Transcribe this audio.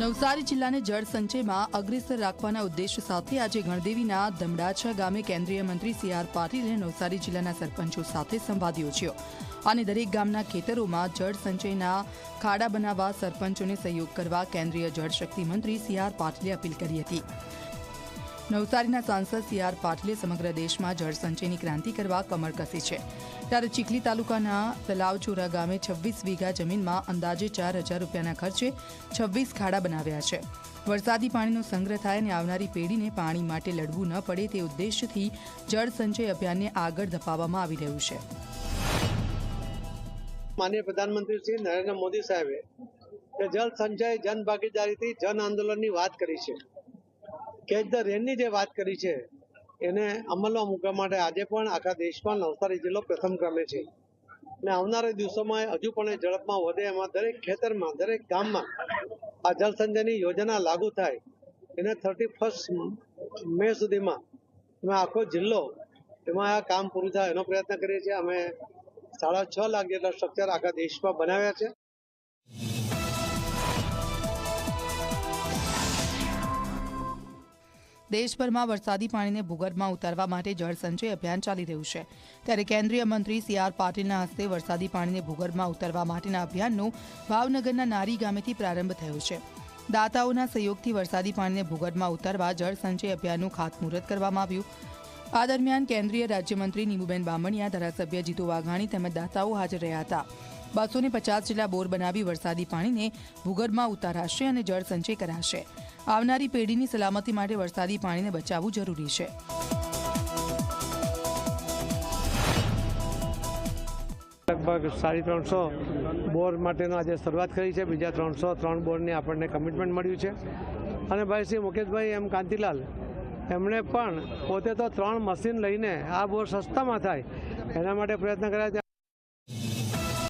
નવસારી જિલ્લાને જળ સંચયમાં અગ્રેસર રાખવાના ઉદ્દેશ સાથે આજે ગણદેવીના ધમડાછા ગામે કેન્દ્રીય મંત્રી સી આર પાટીલે નવસારી જિલ્લાના સરપંચો સાથે સંવાદ યોજ્યો. અને દરેક ગામના ખેતરોમાં જળ સંચયના ખાડા બનાવવા સરપંચોને સહયોગ કરવા કેન્દ્રીય જળશક્તિ મંત્રી સી આર પાટીલે અપીલ કરી હતી. નવસારીના સાંસદ સી આર પાટીલે સમગ્ર દેશમાં જળ સંચયની ક્રાંતિ કરવા કમર કસી છે. ત્યારે ચીખલી તાલુકાના તલાવચોરા ગામે છવ્વીસ વીઘા જમીનમાં અંદાજે ચાર હજાર રૂપિયાના ખર્ચે છવ્વીસ ખાડા બનાવ્યા છે. વરસાદી પાણીનો સંગ્રહ થાય અને આવનારી પેઢીને પાણી માટે લડવું ન પડે તે ઉદ્દેશથી જળ સંચય અભિયાનને આગળ ધપાવવામાં આવી રહ્યું છે. માનનીય પ્રધાનમંત્રી શ્રી નરેન્દ્ર મોદી સાહેબે જળ સંચય જન ભાગીદારીથી જન આંદોલનની વાત કરી છે. કેચ ધ રેનની જે વાત કરી છે, એને અમલમાં મૂકવા માટે આજે પણ આખા દેશમાં નવસારી જિલ્લો પ્રથમ ક્રમે છે. અને આવનારા દિવસોમાં હજુ પણ એ ઝડપમાં વધે, એમાં દરેક ખેતરમાં, દરેક ગામમાં આ જળસંચયની યોજના લાગુ થાય. એને થર્ટી ફર્સ્ટ મે સુધીમાં અમે આખો જિલ્લો એમાં આ કામ પૂરું થાય એનો પ્રયત્ન કરીએ છીએ. અમે સાડા છ લાખ જેટલા સ્ટ્રક્ચર આખા દેશમાં બનાવ્યા છે. દેશભરમાં વરસાદી પાણીને ભૂગર્ભમાં ઉતારવા માટે જળ સંચય અભિયાન ચાલી રહ્યું છે. ત્યારે કેન્દ્રીય મંત્રી સી આર પાટીલના હસ્તે વરસાદી પાણીને ભૂગર્ભમાં ઉતારવા માટેના અભિયાનનો ભાવનગરના નારી ગામેથી પ્રારંભ થયો છે. દાતાઓના સહયોગથી વરસાદી પાણીને ભૂગર્ભમાં ઉતારવા જળ સંચય અભિયાનનું ખાતમુહૂર્ત કરવામાં આવ્યું. આ દરમિયાન કેન્દ્રીય રાજ્યમંત્રી નીમુબેન બામણિયા, ધારાસભ્ય જીતુ વાઘાણી તેમજ દાતાઓ હાજર રહ્યા હતા. બસો ને પચાસ જેટલા બોર બનાવી વરસાદી પાણીને ભૂગર્ભમાં ઉતારાશે અને જળ સંચય કરાશે. આવનારી પેઢીની સલામતી માટે વરસાદી પાણીને બચાવવું જરૂરી છે. લગભગ સાડી ત્રણસો બોર માટેનો આજે શરૂઆત કરી છે. બીજા ત્રણસો ત્રણ બોરની આપણને કમિટમેન્ટ મળ્યું છે. અને ભાઈ શ્રી મુકેશભાઈ એમ કાંતિલાલ, એમણે પણ પોતે તો ત્રણ મશીન લઈને આ બોર સસ્તામાં થાય, એના માટે પ્રયત્ન કર્યા